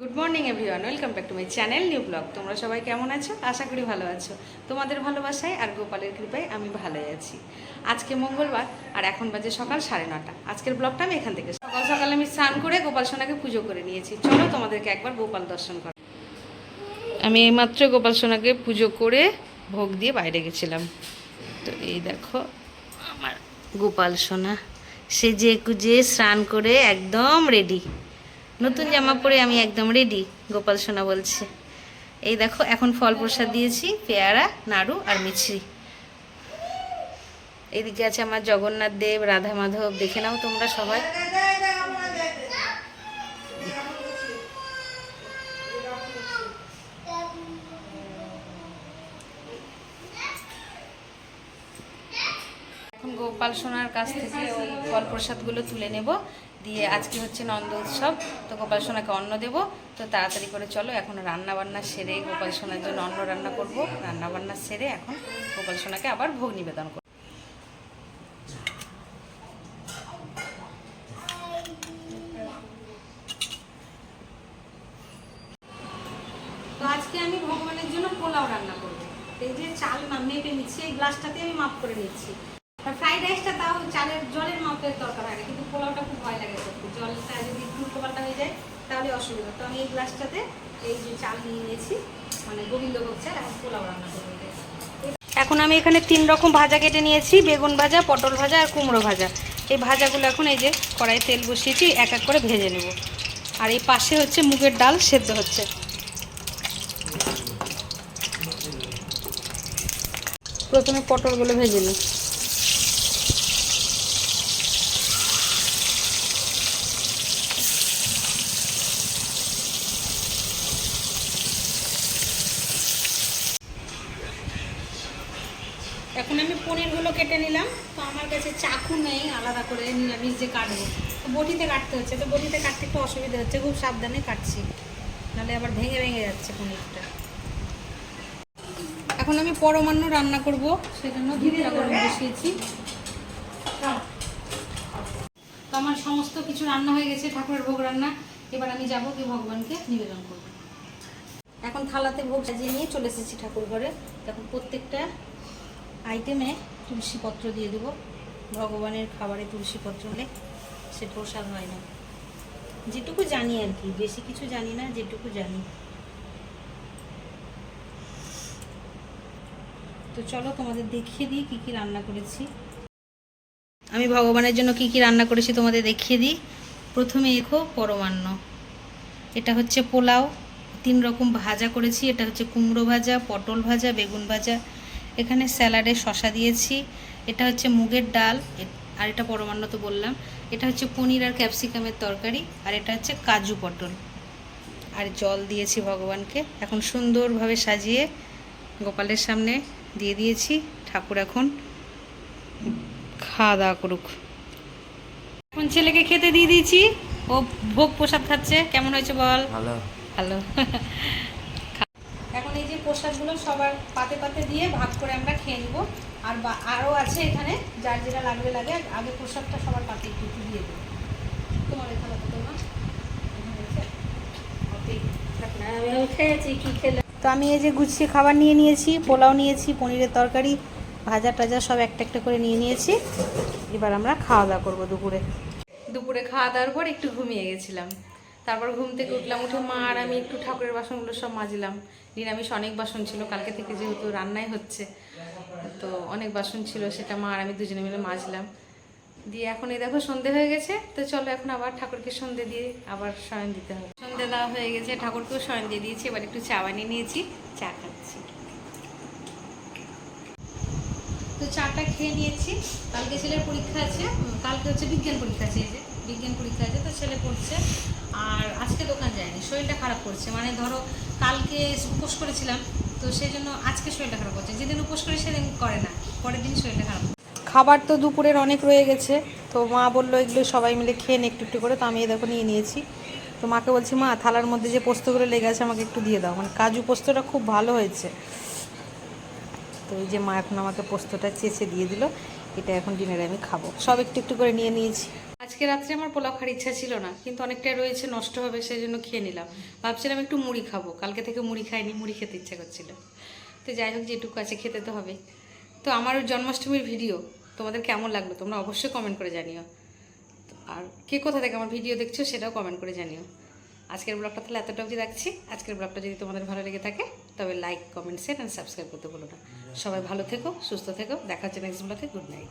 Good morning everyone welcome back to my channel new blog তোমরা সবাই কেমন আছো? আশা করি ভালো আছো। তোমাদের ভালোবাসায় আর গোপালের কৃপায় আমি ভালোই আছি। আজকে মঙ্গলবার আর এখন বাজে সকাল সাড়ে নটা। আজকের ব্লগটা আমি এখান থেকে সকাল সকাল আমি স্নান করে গোপাল সোনাকে পুজো করে নিয়েছি। চলো তোমাদেরকে একবার গোপাল দর্শন কর। আমি এইমাত্র গোপাল সোনাকে পুজো করে ভোগ দিয়ে বাইরে গেছিলাম। তো এই দেখো আমার গোপাল সোনা। সেজে কুজে স্নান করে একদম রেডি নতুন জামা পরে আমি একদম রেডি গোপাল সোনা বলছে। এই দেখো, এখন ফল প্রসাদ দিয়েছি, পেয়ারা, নাড়ু আর মিছরি। এদিকে আছে আমার জগন্নাথ দেব, রাধা মাধব, দেখে নাও তোমরা সবাই। এখন গোপাল সোনার কাছ থেকে ওই ফল প্রসাদগুলো তুলে নেব। দিয়ে আজকে হচ্ছে নন্দ উৎসব। তো গোপাল সোনাকে অন্ন দেব। তো তাড়াতাড়ি করে চলো, এখন রান্না বান্না সেরে গোপাল সোনার জন্য অন্ন রান্না করব। রান্না বান্না সেরে এখন গোপাল সোনাকে আবার ভোগ নিবেদন করব। আজকে আমি ভগবানের জন্য পোলাও রান্না করব। এই যে চাল মেপে নিচ্ছি এই গ্লাসটাতে আমি মাপ করে নিচ্ছি। ফ্রাইড রাইসটা তাও চালের, জলের দরকার কিন্তু পোলাওটা খুব ভয় লাগে যদি হয়ে যায়, তাহলে অসুবিধা। তো আমি এই গ্লাসটাতে এই চাল নিয়ে নিয়েছি মানে গোবিন্দভোগ চাল, এখন পোলাও রান্না এখন আমি এখানে তিন রকম ভাজা কেটে নিয়েছি, বেগুন ভাজা, পটল ভাজা আর কুমড়ো ভাজা। এই ভাজাগুলো এখন এই যে কড়াই তেল বসিয়েছি, এক এক করে ভেজে নেব। আর এই পাশে হচ্ছে মুগের ডাল, সেদ্ধ হচ্ছে। প্রথমে পটলগুলো ভেজে নিই। এখন আমি পনিরগুলো কেটে নিলাম। তো আমার কাছে চাকু নেই, আলাদা করে নিরামিষ যে কাটবো। তো বটিতে কাটতে হচ্ছে, তো বটিতে কাটতে একটু অসুবিধা হচ্ছে, খুব সাবধানে কাটছি। নাহলে আবার ভেঙে ভেঙে যাচ্ছে পনিরটা। এখন আমি পরমান্ন রান্না করব, সেজন্য দুধটা গরম বসিয়েছি। তো আমার সমস্ত কিছু রান্না হয়ে গেছে, ঠাকুরের ভোগ রান্না। এবার আমি যাব কি ভগবানকে নিবেদন করব। এখন থালাতে ভোগ সাজিয়ে নিয়ে চলে এসেছি ঠাকুর ঘরে। এখন প্রত্যেকটা আইটেমে তুলসী পত্র দিয়ে দেবো। ভগবানের খাবারে তুলসী পত্র হলে সে প্রসাদ হয় না। যেটুকু জানি আর কি, বেশি কিছু জানি না, যেটুকু জানি। তো চলো তোমাদের দেখিয়ে দিই কী কী রান্না করেছি। আমি ভগবানের জন্য কি কি রান্না করেছি তোমাদের দেখিয়ে দিই। প্রথমে এখো পরমান্ন। এটা হচ্ছে পোলাও। তিন রকম ভাজা করেছি। এটা হচ্ছে কুমড়ো ভাজা, পটল ভাজা, বেগুন ভাজা এখানে স্যালাডে শশা দিয়েছি এটা হচ্ছে মুগের ডাল আর এটা পরমান্ন তো বললাম এটা হচ্ছে পনির আর ক্যাপসিকামের তরকারি আর এটা হচ্ছে কাজু পটল। আর জল দিয়েছি ভগবানকে এখন সুন্দরভাবে সাজিয়ে গোপালের সামনে দিয়ে দিয়েছি ঠাকুর এখন খাওয়া দাওয়া করুক। এখন ছেলেকে খেতে দিয়ে দিয়েছি ও ভোগ প্রসাদ খাচ্ছে কেমন হয়েছে বল? ভালো। ভালো। প্রসাদগুলো সবার পাতে পাতে দিয়ে ভাগ করে আমরা খেয়ে নিব। আর বা আরও আছে এখানে যার যেটা লাগবে লাগে আগে প্রসাদটা সবার পাতে একটু একটু দিয়ে দেবো। তোমার এখানে তো তোমার? এখানে আছে? অতএব, থাক না, তো আমি এই যে গুছিয়ে খাবার নিয়ে নিয়েছি পোলাও নিয়েছি পনিরের তরকারি ভাজা টাজা সব একটা একটা করে নিয়ে নিয়েছি। এবার আমরা খাওয়া দাওয়া করব দুপুরে। দুপুরে খাওয়া দাওয়ার পর একটু ঘুমিয়ে গেছিলাম। তারপর ঘুম থেকে উঠলাম, উঠে মা আর আমি একটু ঠাকুরের বাসনগুলো সব মাজলাম। নিরামিষ অনেক বাসন ছিল, কালকে থেকে যেহেতু রান্নাই হচ্ছে, তো অনেক বাসন ছিল, সেটা মা আর আমি দুজনে মিলে মাজলাম। দিয়ে এখন এই দেখো সন্ধে হয়ে গেছে, তো চলো এখন আবার ঠাকুরকে সন্ধে দিয়ে আবার শয়ন দিতে হবে। সন্ধে দেওয়া হয়ে গেছে, ঠাকুরকেও শয়ন দিয়ে দিয়েছি, এবার একটু চা বানিয়ে নিয়েছি, চা খাচ্ছি। তো চাটা খেয়ে নিয়েছি, কালকে ছেলের পরীক্ষা আছে কালকে হচ্ছে বিজ্ঞান পরীক্ষা আছে এই যে। বিজ্ঞান পরীক্ষা আছে, তো ছেলে পড়ছে। আর আজকে দোকান যায়নি, শরীরটা খারাপ করছে। মানে ধরো কালকে উপোস করেছিলাম, তো সেই জন্য আজকে শরীরটা খারাপ করছে। যেদিন উপোস করে সেদিন করে না, পরের দিন শরীরটা খারাপ খাবার তো দুপুরের অনেক রয়ে গেছে, তো মা বলল এগুলো সবাই মিলে খেয়ে নে একটু একটু করে, তো আমি এই দেখো নিয়ে নিয়েছি। তো মাকে বলছি, মা, থালার মধ্যে যে পোস্তগুলো লেগে আছে আমাকে একটু দিয়ে দাও। মানে কাজু পোস্তটা খুব ভালো হয়েছে। তো এই যে মা এখন আমাকে পোস্তটা চেঁচে দিয়ে দিল, এটা এখন ডিনারে আমি খাব। সব একটু একটু করে নিয়ে নিয়েছি। আজকে রাত্রে আমার পোলাও খাওয়ার ইচ্ছা ছিল না, কিন্তু অনেকটা রয়েছে, নষ্ট হবে সেই জন্য খেয়ে নিলাম। ভাবছিলাম একটু মুড়ি খাব, কালকে থেকে মুড়ি খাইনি, মুড়ি খেতে ইচ্ছা করছিল। তো যাই হোক, যেটুকু আছে খেতে তো হবে। তো আমার জন্মাষ্টমীর ভিডিও, তোমাদের কেমন লাগল তোমরা অবশ্যই কমেন্ট করে জানিও। আর কে কোথা থেকে আমার ভিডিও দেখছ সেটাও কমেন্ট করে জানিও। আজকের ব্লগটা তাহলে এতটা অবধি রাখছি। আজকের ব্লগটা যদি তোমাদের ভালো লেগে থাকে, তবে like comment share and subscribe করতে বলো না। সবাই ভালো থেকো, সুস্থ থেকো। দেখা হচ্ছে নেক্সট ব্লগে গুড নাইট